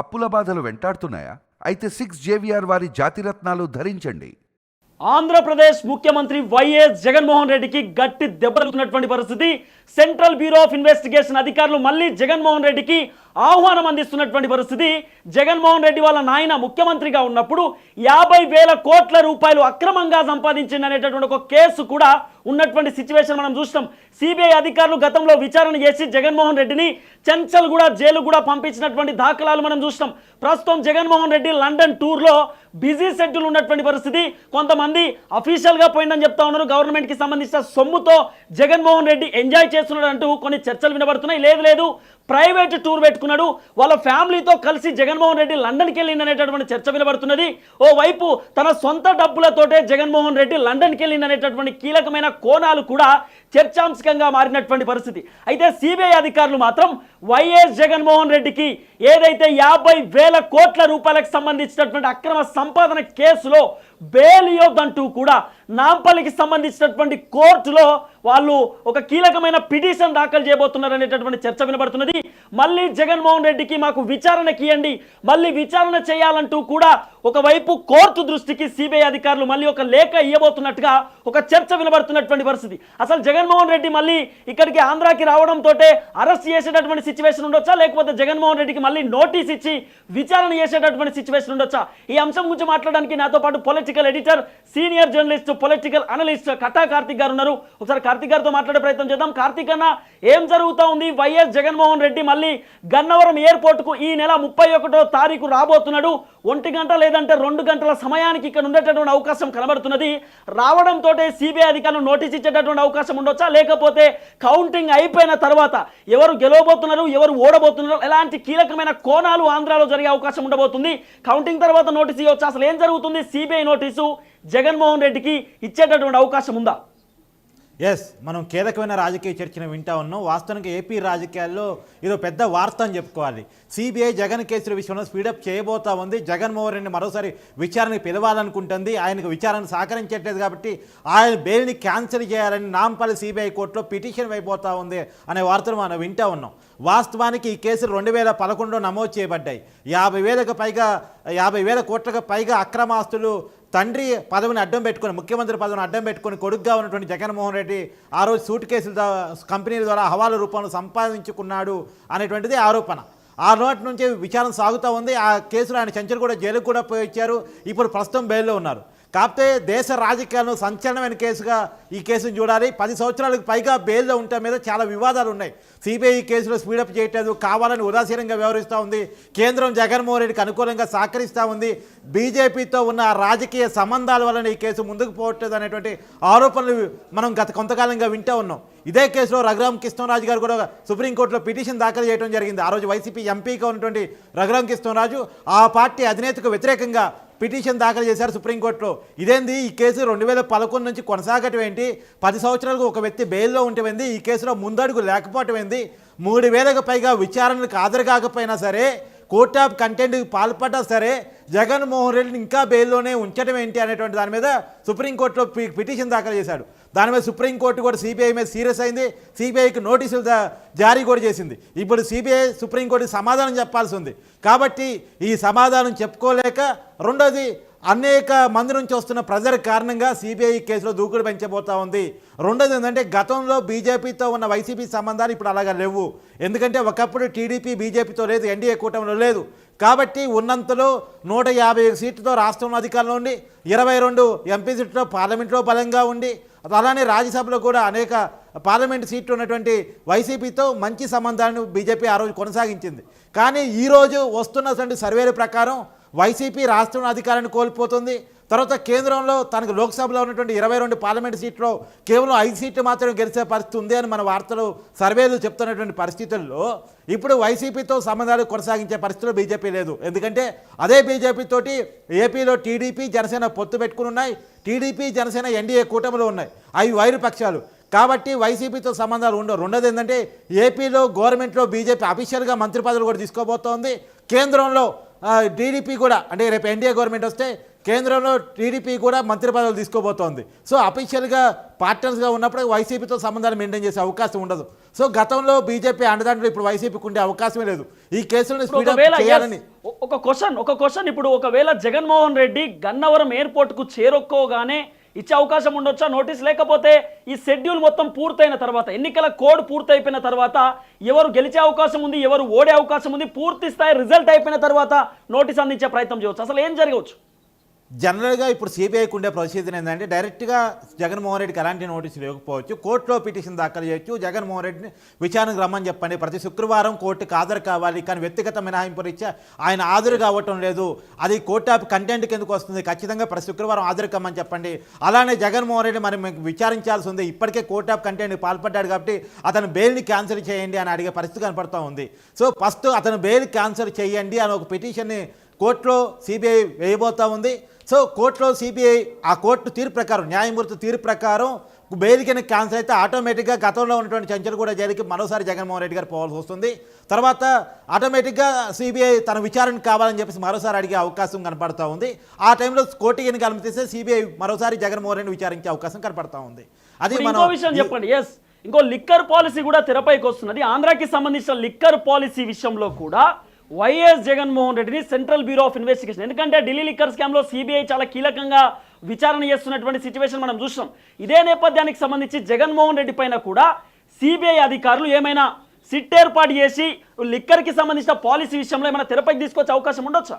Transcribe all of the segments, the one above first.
అప్పుల బాధలు వెంటాడుతున్నాయా? అయితే సిక్స్ జేవిఆర్ వారి జాతిరత్నాలు ధరించండి. ఆంధ్రప్రదేశ్ ముఖ్యమంత్రి వైఎస్ జగన్మోహన్ రెడ్డికి గట్టి దెబ్బలుతున్నటువంటి పరిస్థితి. సెంట్రల్ బ్యూరో ఆఫ్ ఇన్వెస్టిగేషన్ అధికారులు మళ్ళీ జగన్మోహన్ రెడ్డికి ఆహ్వానం అందిస్తున్నటువంటి పరిస్థితి. జగన్మోహన్ రెడ్డి వాళ్ళ నాయన ముఖ్యమంత్రిగా ఉన్నప్పుడు యాభై వేల కోట్ల రూపాయలు అక్రమంగా సంపాదించింది అనేటటువంటి ఒక కేసు కూడా ఉన్నటువంటి సిచ్యువేషన్ మనం చూస్తాం సిబిఐ అధికారులు గతంలో విచారణ చేసి జగన్మోహన్ రెడ్డిని చెంచల్ కూడా జైలు కూడా పంపించినటువంటి దాఖలాలు మనం చూస్తాం ప్రస్తుతం జగన్మోహన్ రెడ్డి లండన్ టూర్లో బిజీ షెడ్యూల్ ఉన్నటువంటి పరిస్థితి. కొంతమంది అఫీషియల్గా పోయిందని చెప్తా ఉన్నారు. గవర్నమెంట్కి సంబంధించిన సొమ్ముతో జగన్మోహన్ రెడ్డి ఎంజాయ్ చేస్తున్నాడు అంటూ కొన్ని చర్చలు వినబడుతున్నాయి. లేదు లేదు. ప్రైవేట్ టూర్ పెట్టుకున్నాడు. వాళ్ళ ఫ్యామిలీతో కలిసి జగన్మోహన్ రెడ్డి లండన్కి వెళ్ళింది అనేటటువంటి చర్చ వినబడుతున్నది. ఓ వైపు తన సొంత డబ్బులతోటే జగన్మోహన్ రెడ్డి లండన్కి వెళ్ళింది అనేటటువంటి కీలకమైన కోణాలు కూడా చర్చాంశకంగా మారినటువంటి పరిస్థితి. అయితే సిబిఐ అధికారులు మాత్రం వైఎస్ జగన్మోహన్ రెడ్డికి ఏదైతే యాభై వేల కోట్ల రూపాయలకు సంబంధించినటువంటి అక్రమ సంపాదన కేసులో బెయిల్ ఇవ్వద్దంటూ కూడా నాంపల్లికి సంబంధించినటువంటి కోర్టులో వాళ్ళు ఒక కీలకమైన పిటిషన్ దాఖలు చేయబోతున్నారు అనేటటువంటి చర్చ వినబడుతున్నది. మళ్ళీ జగన్మోహన్ రెడ్డికి మాకు విచారణకి ఇవ్వండి. మళ్ళీ విచారణ చేయాలంటూ కూడా ఒకవైపు కోర్టు దృష్టికి సిబిఐ అధికారులు మళ్ళీ ఒక లేఖ ఇవ్వబోతున్నట్టుగా ఒక చర్చ వినబడుతున్నటువంటి పరిస్థితి. అసలు జగన్మోహన్ రెడ్డి మళ్ళీ ఇక్కడికి ఆంధ్రాకి రావడంతో అరెస్ట్ చేసేటటువంటి సిచ్యువేషన్ ఉండొచ్చా? లేకపోతే జగన్మోహన్ రెడ్డికి మళ్ళీ నోటీస్ ఇచ్చి విచారణ చేసేటటువంటి సిచ్యువేషన్ ఉండొచ్చా? ఈ అంశం గురించి మాట్లాడడానికి నాతో పాటు political editor senior journalist political analyst Kata Karthik garu ఉన్నారు. ఒకసారి కార్తిక్ గారితో మాట్లాడే ప్రయత్నం చేద్దాం. కార్తిక్ అన్న ఏం జరుగుతా ఉంది? వైఎస్ జగన్మోహన్ రెడ్డి మళ్ళీ గన్నవరం ఎయిర్పోర్ట్కు ఈ నెల ముప్పై ఒకటో తారీఖు రాబోతున్నాడు. ఒంటి గంట లేదంటే రెండు గంటల సమయానికి ఇక్కడ ఉండేటటువంటి అవకాశం కనబడుతున్నది. రావడంతో సిబిఐ అధికారులు నోటీస్ ఇచ్చేటటువంటి అవకాశం ఉండదు ఉండొచ్చా లేకపోతే కౌంటింగ్ అయిపోయిన తర్వాత ఎవరు గెలవబోతున్నారు ఎవరు ఓడబోతున్నారు ఎలాంటి కీలకమైన కోణాలు ఆంధ్రాలో జరిగే అవకాశం ఉండబోతుంది. కౌంటింగ్ తర్వాత నోటీస్ ఇవ్వచ్చు? అసలు ఏం జరుగుతుంది? సిబిఐ నోటీసు జగన్మోహన్ రెడ్డికి ఇచ్చేటటువంటి అవకాశం ఉందా? ఎస్ మనం కీలకమైన రాజకీయ చర్చను వింటా ఉన్నాం. వాస్తవానికి ఏపీ రాజకీయాల్లో ఇదో పెద్ద వార్త అని చెప్పుకోవాలి. సిబిఐ జగన్ కేసుల విషయంలో స్పీడప్ చేయబోతా ఉంది. జగన్మోహన్ రెడ్డి మరోసారి విచారణకు పిలవాలనుకుంటుంది. ఆయనకు విచారణ సహకరించట్లేదు కాబట్టి ఆయన బెయిల్ని క్యాన్సిల్ చేయాలని నాంపల్లి సిబిఐ కోర్టులో పిటిషన్ అయిపోతా ఉంది అనే వార్తలు మనం వింటా ఉన్నాం. వాస్తవానికి ఈ కేసులు రెండు వేల పదకొండులో నమోదు చేయబడ్డాయి. యాభై వేలకు పైగా యాభై వేల కోట్లకు పైగా అక్రమాస్తులు తండ్రి పదవిని అడ్డం పెట్టుకొని ముఖ్యమంత్రి పదవిని అడ్డం పెట్టుకొని కొడుగ్గా ఉన్నటువంటి జగన్మోహన్ రెడ్డి ఆ రోజు సూట్ కేసుల ద్వారా- కంపెనీల ద్వారా హవాల రూపంలో సంపాదించుకున్నాడు అనేటువంటిది ఆరోపణ. ఆ నోటి నుంచి విచారణ సాగుతూ ఉంది. ఆ కేసులో ఆయన చెంచలు కూడా జైలుకు కూడా పోయి ఇచ్చారు ఇప్పుడు ప్రస్తుతం బెయిల్లో ఉన్నారు. కాకపోతే దేశ రాజకీయాలను సంచలనమైన కేసుగా ఈ కేసును చూడాలి. పది సంవత్సరాలకు పైగా బెయిల్లో ఉంటే మీద చాలా వివాదాలు ఉన్నాయి. సిబిఐ కేసులో స్పీడప్ చేయట్లేదు. కావాలని ఉదాసీనంగా వ్యవహరిస్తూ ఉంది. కేంద్రం జగన్మోహన్ రెడ్డికి అనుకూలంగా సహకరిస్తూ ఉంది. బీజేపీతో ఉన్న రాజకీయ సంబంధాల వలన ఈ కేసు ముందుకు పోవట్లేదు అనేటువంటి ఆరోపణలు మనం గత కొంతకాలంగా వింటూ ఉన్నాం. ఇదే కేసులో రఘురామ్ కృష్ణరాజు గారు కూడా సుప్రీంకోర్టులో పిటిషన్ దాఖలు చేయడం జరిగింది. ఆ రోజు వైసీపీ ఎంపీగా ఉన్నటువంటి రఘురామ్ కృష్ణరాజు ఆ పార్టీ అధినేతకు వ్యతిరేకంగా పిటిషన్ దాఖలు చేశారు సుప్రీంకోర్టులో. ఇదేంది? ఈ కేసు రెండు వేల పదకొండు నుంచి కొనసాగటం ఏంటి పది సంవత్సరాలకు ఒక వ్యక్తి బెయిల్లో ఉంటేంది ఈ కేసులో ముందడుగు లేకపోవటం ఏంది మూడు వేలకు పైగా విచారణకు హాజరు కాకపోయినా సరే కోర్ట్ ఆఫ్ కంటెంట్కి పాల్పడ్డా సరే జగన్మోహన్ రెడ్డిని ఇంకా బెయిల్లోనే ఉంచడం ఏంటి అనేటువంటి దాని మీద సుప్రీంకోర్టులో పిటిషన్ దాఖలు చేశాడు. దాని మీద సుప్రీంకోర్టు కూడా సిబిఐ మీద సీరియస్ అయింది. సిబిఐకి నోటీసులు జారీ కూడా చేసింది. ఇప్పుడు సిబిఐ సుప్రీంకోర్టుకి సమాధానం చెప్పాల్సి ఉంది. కాబట్టి ఈ సమాధానం చెప్పుకోలేక రెండోది అనేక మంది నుంచి వస్తున్న ప్రెజర్ కారణంగా సిబిఐ కేసులో దూకుడు పెంచబోతా ఉంది. రెండోది ఏంటంటే గతంలో బీజేపీతో ఉన్న వైసీపీ సంబంధాలు ఇప్పుడు అలాగా లేవు. ఎందుకంటే ఒకప్పుడు టీడీపీ బీజేపీతో లేదు ఎన్డీఏ కూటమిలో లేదు. కాబట్టి ఉన్నంతలో నూట యాభై సీట్లతో రాష్ట్రంలో అధికారంలో ఉండి ఇరవై రెండు ఎంపీ సీట్లతో పార్లమెంట్లో బలంగా ఉండి అలానే రాజ్యసభలో కూడా అనేక పార్లమెంట్ సీట్లు ఉన్నటువంటి వైసీపీతో మంచి సంబంధాలను బీజేపీ ఆ రోజు కొనసాగించింది. కానీ ఈరోజు వస్తున్నటువంటి సర్వేల ప్రకారం వైసీపీ రాష్ట్రంలో అధికారాన్ని కోల్పోతుంది. తర్వాత కేంద్రంలో తనకు లోక్సభలో ఉన్నటువంటి ఇరవై రెండు పార్లమెంట్ సీట్లో కేవలం ఐదు సీట్లు మాత్రమే గెలిచే పరిస్థితి ఉంది అని మన వార్తలు సర్వేలు చెప్తున్నటువంటి పరిస్థితుల్లో ఇప్పుడు వైసీపీతో సంబంధాలు కొనసాగించే పరిస్థితిలో బీజేపీ లేదు. ఎందుకంటే అదే బీజేపీతోటి ఏపీలో టీడీపీ జనసేన పొత్తు పెట్టుకుని ఉన్నాయి. టీడీపీ జనసేన ఎన్డీఏ కూటమిలో ఉన్నాయి. అవి వైరు పక్షాలు. కాబట్టి వైసీపీతో సంబంధాలు ఉండవు రెండోది ఏంటంటే ఏపీలో గవర్నమెంట్లో బీజేపీ అఫీషియల్గా మంత్రి పదవులు కూడా తీసుకోబోతోంది. కేంద్రంలో టీడీపీ కూడా అంటే రేపు ఎన్డీఏ గవర్నమెంట్ వస్తే కేంద్రంలో టీడీపీ కూడా మంత్రి పదవులు తీసుకోబోతోంది. సో అఫీషియల్గా పార్ట్నర్స్గా ఉన్నప్పుడు వైసీపీతో సంబంధాలు మెయింటైన్ చేసే అవకాశం ఉండదు. సో గతంలో బీజేపీ అండదండలు ఇప్పుడు వైసీపీకి ఉండే అవకాశమే లేదు. ఈ కేసులను చేయాలని ఒక క్వశ్చన్ ఒక క్వశ్చన్ ఇప్పుడు ఒకవేళ జగన్మోహన్ రెడ్డి గన్నవరం ఎయిర్పోర్ట్కు చేరుకోగానే ఇచ్చే అవకాశం ఉండొచ్చా? నోటీస్ లేకపోతే ఈ షెడ్యూల్ మొత్తం పూర్తయిన తర్వాత ఎన్నికల కోడ్ పూర్తయిపోయిన తర్వాత ఎవరు గెలిచే అవకాశం ఉంది ఎవరు ఓడే అవకాశం ఉంది పూర్తి స్థాయి రిజల్ట్ అయిపోయిన తర్వాత నోటీస్ అందించే ప్రయత్నం చేయవచ్చు. అసలు ఏం జరగవచ్చు? జనరల్గా ఇప్పుడు సిబిఐకి ఉండే ప్రొసీజర్ ఏంటంటే డైరెక్ట్గా జగన్మోహన్ రెడ్డికి ఎలాంటి నోటీసులు ఇవ్వకపోవచ్చు కోర్టులో పిటిషన్ దాఖలు చేయొచ్చు జగన్మోహన్ రెడ్డిని విచారణకు రమ్మని చెప్పండి. ప్రతి శుక్రవారం కోర్టుకు హాజరు కావాలి కానీ వ్యక్తిగత మినహాయింపు రీత్యా ఆయన హాజరు కావటం లేదు. అది కోర్టు ఆఫ్ కంటెంట్ ఎందుకు వస్తుంది? ఖచ్చితంగా ప్రతి శుక్రవారం హాజరు కమ్మని చెప్పండి. అలానే జగన్మోహన్ రెడ్డి మరి మీకు విచారించాల్సి ఉంది. ఇప్పటికే కోర్టు ఆఫ్ కంటెంట్ పాల్పడ్డాడు కాబట్టి అతను బెయిల్ని క్యాన్సిల్ చేయండి అని అడిగే పరిస్థితి కనపడుతూ ఉంది. సో ఫస్ట్ అతను బెయిల్ క్యాన్సిల్ చేయండి అని ఒక పిటిషన్ని కోర్టులో సిబిఐ వేయబోతూ ఉంది. సో కోర్టులో సిబిఐ ఆ కోర్టు తీర్పు ప్రకారం న్యాయమూర్తి తీర్పు ప్రకారం బెయిల్ కింద క్యాన్సిల్ అయితే ఆటోమేటిక్గా గతంలో ఉన్నటువంటి చంచలు కూడా జరిగి మరోసారి జగన్మోహన్ రెడ్డి గారు పోవాల్సి వస్తుంది. తర్వాత ఆటోమేటిక్గా సిబిఐ తన విచారణ కావాలని చెప్పేసి మరోసారి అడిగే అవకాశం కనపడతా ఉంది. ఆ టైంలో కోర్టు ఎన్నిక అనుమతిస్తే సిబిఐ మరోసారి జగన్మోహన్ రెడ్డి విచారించే అవకాశం కనపడతా ఉంది. అది మనం విషయం చెప్పండి. ఎస్ ఇంకో లిక్కర్ పాలసీ కూడా తెరపైకి వస్తున్నది. ఆంధ్రాకి సంబంధించిన లిక్కర్ పాలసీ విషయంలో కూడా వైఎస్ జగన్మోహన్ రెడ్డిని సెంట్రల్ బ్యూరో ఆఫ్ ఇన్వెస్టిగేషన్. ఎందుకంటే ఢిల్లీ లిక్కర్ స్కామ్లో సిబిఐ చాలా కీలకంగా విచారణ చేస్తున్నటువంటి సిచ్యువేషన్ మనం చూసాం ఇదే నేపథ్యానికి సంబంధించి జగన్మోహన్ రెడ్డి పైన కూడా సిబిఐ అధికారులు ఏమైనా సిట్ ఏర్పాటు చేసి లిక్కర్కి సంబంధించిన పాలసీ విషయంలో ఏమైనా తెరపైకి తీసుకొచ్చే అవకాశం ఉండొచ్చా?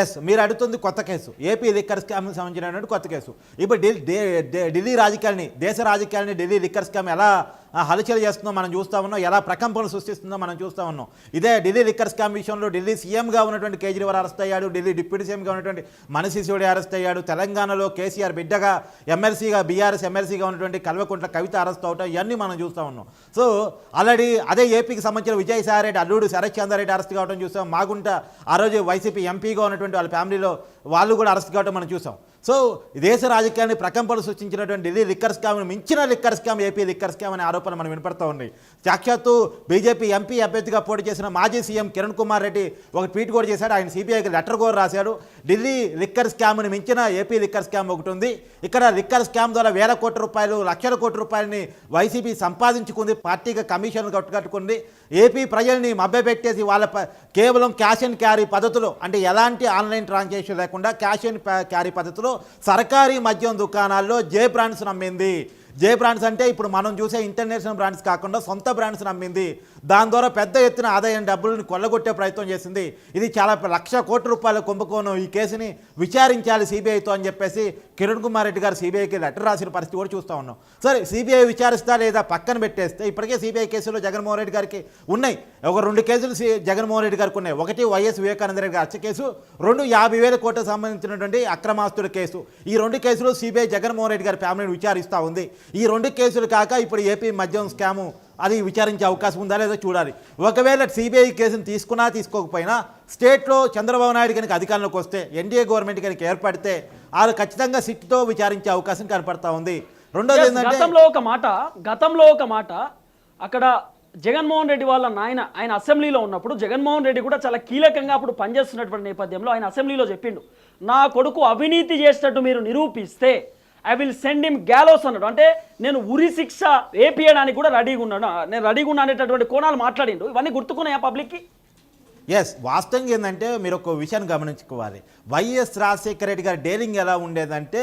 ఎస్ మీరు అడుగుతుంది కొత్త కేసు. ఏపీ లిక్కర్ స్కామ్ సంబంధించినటువంటి కొత్త కేసు. ఇప్పుడు ఢిల్లీ రాజకీయాలని దేశ రాజకీయాలని ఢిల్లీ లిక్కర్ స్కామ్ ఎలా హలచల్ చేస్తుందో మనం చూస్తా ఉన్నాం ఎలా ప్రకంపనలు సృష్టిస్తుందో మనం చూస్తా ఉన్నాం. ఇదే ఢిల్లీ లిక్కర్ స్కామ్ విషయంలో ఢిల్లీ సీఎంగా ఉన్నటువంటి కేజ్రీవాల్ అరెస్ట్ అయ్యాడు ఢిల్లీ డిప్యూటీ సీఎంగా ఉన్నటువంటి మనసి అరెస్ట్ అయ్యాడు తెలంగాణలో కేసీఆర్ బిడ్డగా ఎమ్మెల్సీగా బీఆర్ఎస్ ఎమ్మెల్సీగా ఉన్నటువంటి కల్వకుంట్ల కవిత అరెస్ట్ అవటం ఇవన్నీ మనం చూస్తా ఉన్నాం. సో ఆల్రెడీ అదే ఏపీకి సంబంధించిన విజయసాయి రెడ్డి అల్లుడు శరత్ చంద్రారెడ్డి అరెస్ట్ కావడం చూసాం మాగుంట ఆ రోజు వైసీపీ ఎంపీగా ఉన్నటువంటి వాళ్ళ ఫ్యామిలీలో వాళ్ళు కూడా అరెస్ట్ కావడం మనం చూసాం. సో ఈ దేశ రాజకీయాన్ని ప్రకంపనలు సృష్టించినటువంటి ఢిల్లీ లిక్కర్ స్కామ్ మించిన liquor scam AP liquor scam అనే ఆరోపణ మనం వినపడతా ఉన్నాయి. సాక్షాత్తు బీజేపీ ఎంపీ అభ్యర్థిగా పోటీ చేసిన మాజీ సీఎం కిరణ్ కుమార్ రెడ్డి ఒక ట్వీట్ కూడా చేశాడు. ఆయన సిబిఐకి లెటర్ కూడా రాశాడు. ఢిల్లీ లిక్కర్ స్కామ్ని మించిన ఏపీ లిక్కర్ స్కామ్ ఒకటి ఉంది. ఇక్కడ లిక్కర్ స్కామ్ ద్వారా వేల కోట్ల రూపాయలు లక్షల కోట్ల రూపాయలని వైసీపీ సంపాదించుకుంది. పార్టీగా కమిషన్ కట్టుకట్టుకుంది ఏపీ ప్రజల్ని మభ్యపెట్టేసి వాళ్ళ కేవలం క్యాష్ అండ్ క్యారీ పద్ధతిలో అంటే ఎలాంటి ఆన్లైన్ ట్రాన్సాక్షన్ లేకుండా క్యాష్ అండ్ క్యారీ పద్ధతిలో సర్కారీ మద్యం దుకాణాల్లో జే బ్రాండ్స్ నమ్మింది. జే బ్రాండ్స్ అంటే ఇప్పుడు మనం చూసే ఇంటర్నేషనల్ బ్రాండ్స్ కాకుండా సొంత బ్రాండ్స్ నమ్మింది. దాని ద్వారా పెద్ద ఎత్తున ఆదాయం డబ్బులను కొల్లగొట్టే ప్రయత్నం చేసింది. ఇది చాలా లక్ష కోట్ల రూపాయల కుంభకోణం ఈ కేసుని విచారించాలి సిబిఐతో అని చెప్పేసి కిరణ్ కుమార్ రెడ్డి గారు సిబిఐకి లెటర్ రాసిన పరిస్థితి కూడా చూస్తూ ఉన్నాం. సరే సిబిఐ విచారిస్తా లేదా పక్కన పెట్టేస్తే ఇప్పటికే సిబిఐ కేసులో జగన్మోహన్ రెడ్డి గారికి ఉన్నాయి. ఒక రెండు కేసులు సి- జగన్మోహన్ రెడ్డి గారికి ఉన్నాయి. ఒకటి వైఎస్ వివేకానంద రెడ్డి గారి హత్య కేసు రెండు యాభై వేల కోట్లకు సంబంధించినటువంటి అక్రమాస్తుల కేసు. ఈ రెండు కేసులు సిబిఐ జగన్మోహన్ రెడ్డి గారి ఫ్యామిలీని విచారిస్తూ ఉంది. ఈ రెండు కేసులు కాక ఇప్పుడు ఏపీ మద్యం స్కాము అది విచారించే అవకాశం ఉందా లేదో చూడాలి. ఒకవేళ సిబిఐ కేసును తీసుకున్నా తీసుకోకపోయినా స్టేట్లో చంద్రబాబు నాయుడు కనుక అధికారంలోకి వస్తే ఎన్డీఏ గవర్నమెంట్ కనుక ఏర్పడితే వాళ్ళు ఖచ్చితంగా సిట్తో విచారించే అవకాశం కనపడతా ఉంది. రెండోది ఏంటంటే గతంలో ఒక మాట గతంలో ఒక మాట అక్కడ జగన్మోహన్ రెడ్డి వాళ్ళ నాయన ఆయన అసెంబ్లీలో ఉన్నప్పుడు జగన్మోహన్ రెడ్డి కూడా చాలా కీలకంగా అప్పుడు పనిచేస్తున్నటువంటి నేపథ్యంలో ఆయన అసెంబ్లీలో చెప్పిండు నా కొడుకు అవినీతి చేసినట్టు మీరు నిరూపిస్తే I will send him gallows అన్నాడు. అంటే నేను ఉరి శిక్ష వేపియడానికి కూడా రెడీగా ఉన్నాను. నేను రెడీగా ఉన్నా అనేటటువంటి కోణాలు మాట్లాడిండు. ఇవన్నీ గుర్తుకున్నాయా పబ్లిక్కి ఎస్ వాస్తవంగా ఏంటంటే మీరు ఒక విషయాన్ని గమనించుకోవాలి. వైఎస్ రాజశేఖర రెడ్డి గారి డేరింగ్ ఎలా ఉండేదంటే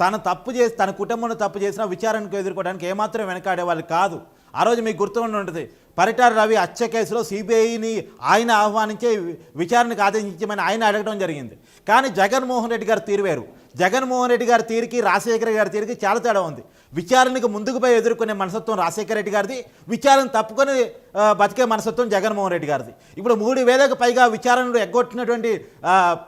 తను తప్పు చేసి తన కుటుంబంలో తప్పు చేసిన విచారణకు ఎదుర్కోవడానికి ఏమాత్రం వెనకాడే వాళ్ళు కాదు. ఆ రోజు మీకు గుర్తుండి ఉంటుంది. పరిటాల రవి హత్య కేసులో సిబిఐని ఆయన ఆహ్వానించే విచారణకు ఆదేశించమని ఆయన అడగడం జరిగింది. కానీ జగన్మోహన్ రెడ్డి గారు తీరు వేరు. జగన్మోహన్ రెడ్డి గారి తీరుకి రాజశేఖర గారి తీరుకి చాలా తేడా ఉంది. విచారణకు ముందుకు పోయి ఎదుర్కొనే మనసత్వం రాజశేఖర రెడ్డి గారిది. విచారణ తప్పుకొని బతికే మనసత్వం జగన్మోహన్ రెడ్డి గారిది. ఇప్పుడు మూడు వేలకు పైగా విచారణలు ఎగ్గొట్టినటువంటి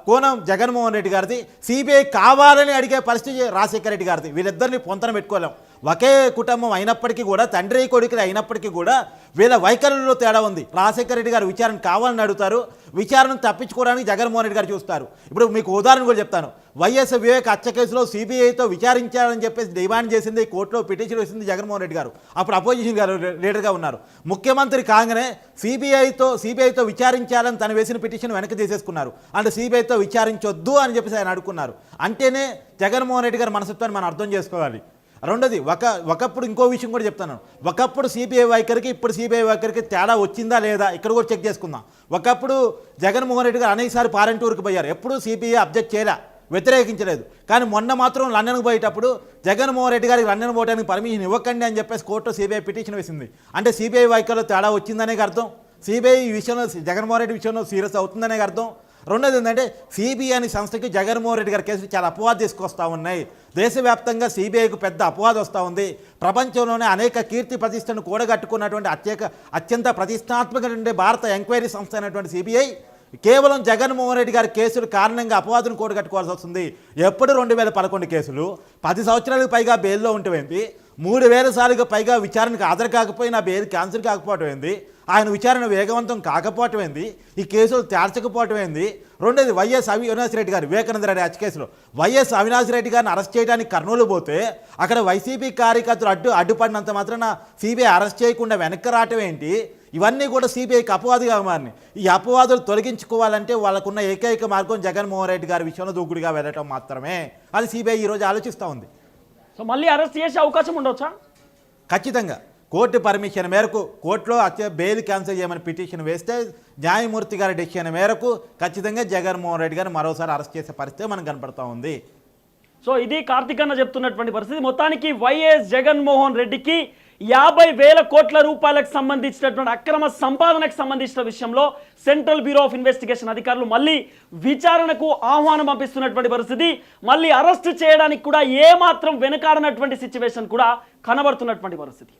కోణం జగన్మోహన్ రెడ్డి గారిది. సిబిఐ కావాలని అడిగే పరిస్థితి రాజశేఖర రెడ్డి గారిది. వీళ్ళిద్దరిని పొంతన పెట్టుకోలేం. ఒకే కుటుంబం అయినప్పటికీ కూడా తండ్రి కొడుకులు అయినప్పటికీ కూడా వీళ్ళ వైఖరుల్లో తేడా ఉంది. రాజశేఖర రెడ్డి గారు విచారణ కావాలని అడుగుతారు. విచారణను తప్పించుకోవడానికి జగన్మోహన్ రెడ్డి గారు చూస్తారు. ఇప్పుడు మీకు ఉదాహరణ కూడా చెప్తాను. వైఎస్ వివేక్ హత్య కేసులో సిబిఐతో విచారించాలని చెప్పేసి డిమాండ్ చేసింది కోర్టులో పిటిషన్ వేసింది జగన్మోహన్ రెడ్డి గారు. అప్పుడు అపోజిషన్ గారు లీడర్గా ఉన్నారు. ముఖ్యమంత్రి కాగానే సిబిఐతో సిబిఐతో విచారించాలని తను వేసిన పిటిషన్ వెనక్కి తీసేసుకున్నారు. అంటే సిబిఐతో విచారించొద్దు అని చెప్పేసి ఆయన అడుగుకున్నారు. అంటేనే జగన్మోహన్ రెడ్డి గారి మనసత్వాన్ని మనం అర్థం చేసుకోవాలి. రెండోది ఒక ఒకప్పుడు ఇంకో విషయం కూడా చెప్తాను. ఒకప్పుడు సిబిఐ వైఖరికి ఇప్పుడు సిబిఐ వైఖరికి తేడా వచ్చిందా లేదా ఇక్కడ కూడా చెక్ చేసుకుందాం. ఒకప్పుడు జగన్మోహన్ రెడ్డి గారు అనేకసారి పారెంట్ పోయారు. ఎప్పుడు సిబిఐ అబ్జెక్ట్ చేయలే వ్యతిరేకించలేదు. కానీ మొన్న మాత్రం లండన్కి పోయేటప్పుడు జగన్మోహన్ రెడ్డి గారికి లండన్ పోవడానికి పర్మిషన్ ఇవ్వకండి అని చెప్పేసి కోర్టు సిబిఐ పిటిషన్ వేసింది. అంటే సిబిఐ వైఖరిలో తేడా వచ్చిందనే అర్థం. సిబిఐ ఈ విషయంలో జగన్మోహన్ రెడ్డి విషయంలో సీరియస్ అవుతుందనే అర్థం. రెండోది ఏంటంటే సిబిఐ అనే సంస్థకి జగన్మోహన్ రెడ్డి గారి కేసులు చాలా అపవాదు తీసుకొస్తూ ఉన్నాయి. దేశవ్యాప్తంగా సిబిఐకు పెద్ద అపవాదం వస్తూ ఉంది. ప్రపంచంలోనే అనేక కీర్తి ప్రతిష్టను కూడగట్టుకున్నటువంటి అత్యేక అత్యంత ప్రతిష్టాత్మకమైనటువంటి భారత ఎంక్వైరీ సంస్థ అయినటువంటి సిబిఐ కేవలం జగన్మోహన్ రెడ్డి గారి కేసులు కారణంగా అపవాదును కూడగట్టుకోవాల్సి వస్తుంది. ఎప్పుడు రెండు వేల పదకొండు కేసులు పది సంవత్సరాలకు పైగా బెయిల్లో ఉంటేంది మూడు వేల సార్లుగా పైగా విచారణకు హాజరు కాకపోయినా బెయిల్ క్యాన్సిల్ కాకపోవటం ఏంది ఆయన విచారణ వేగవంతం కాకపోవటం ఏంది? ఈ కేసులు తేల్చకపోవటం ఏంది? రెండోది వైఎస్ అవినాష్ రెడ్డి గారు వివేకానంద రెడ్డి హత్య కేసులో. వైఎస్ అవినాష్ రెడ్డి గారిని అరెస్ట్ చేయడానికి కర్నూలు పోతే అక్కడ వైసీపీ కార్యకర్తలు అడ్డు అడ్డుపడినంత మాత్రాన సిబిఐ అరెస్ట్ చేయకుండా వెనక్కి రావటం ఏంటి? ఇవన్నీ కూడా సిబిఐకి అపవాదుగా మారినాయి ఈ అపవాదులు తొలగించుకోవాలంటే వాళ్ళకున్న ఏకైక మార్గం జగన్మోహన్ రెడ్డి గారి విషయంలో దూకుడుగా వెళ్ళటం మాత్రమే. అది సిబిఐ ఈరోజు ఆలోచిస్తూ ఉంది. సో మళ్ళీ అరెస్ట్ చేసే అవకాశం ఉండొచ్చా? ఖచ్చితంగా. కోర్టు పర్మిషన్ మేరకు కోర్టులో అత్య బెయిల్ క్యాన్సిల్ చేయమని పిటిషన్ వేస్తే న్యాయమూర్తి గారి డెసిషన్ మేరకు ఖచ్చితంగా జగన్మోహన్ రెడ్డి గారిని మరోసారి అరెస్ట్ చేసే పరిస్థితి మనకు కనపడుతూ ఉంది. సో ఇది కార్తిక్ అన్న చెప్తున్నటువంటి పరిస్థితి. మొత్తానికి వైఎస్ జగన్మోహన్ రెడ్డికి యాభై వేల కోట్ల రూపాయలకు సంబంధించినటువంటి అక్రమ సంపాదనకు సంబంధించిన విషయంలో సెంట్రల్ బ్యూరో ఆఫ్ ఇన్వెస్టిగేషన్ అధికారులు మళ్ళీ విచారణకు ఆహ్వానం పంపిస్తున్నటువంటి పరిస్థితి. మళ్ళీ అరెస్ట్ చేయడానికి కూడా ఏమాత్రం వెనకాడనటువంటి సిచ్యువేషన్ కూడా కనబడుతున్నటువంటి పరిస్థితి.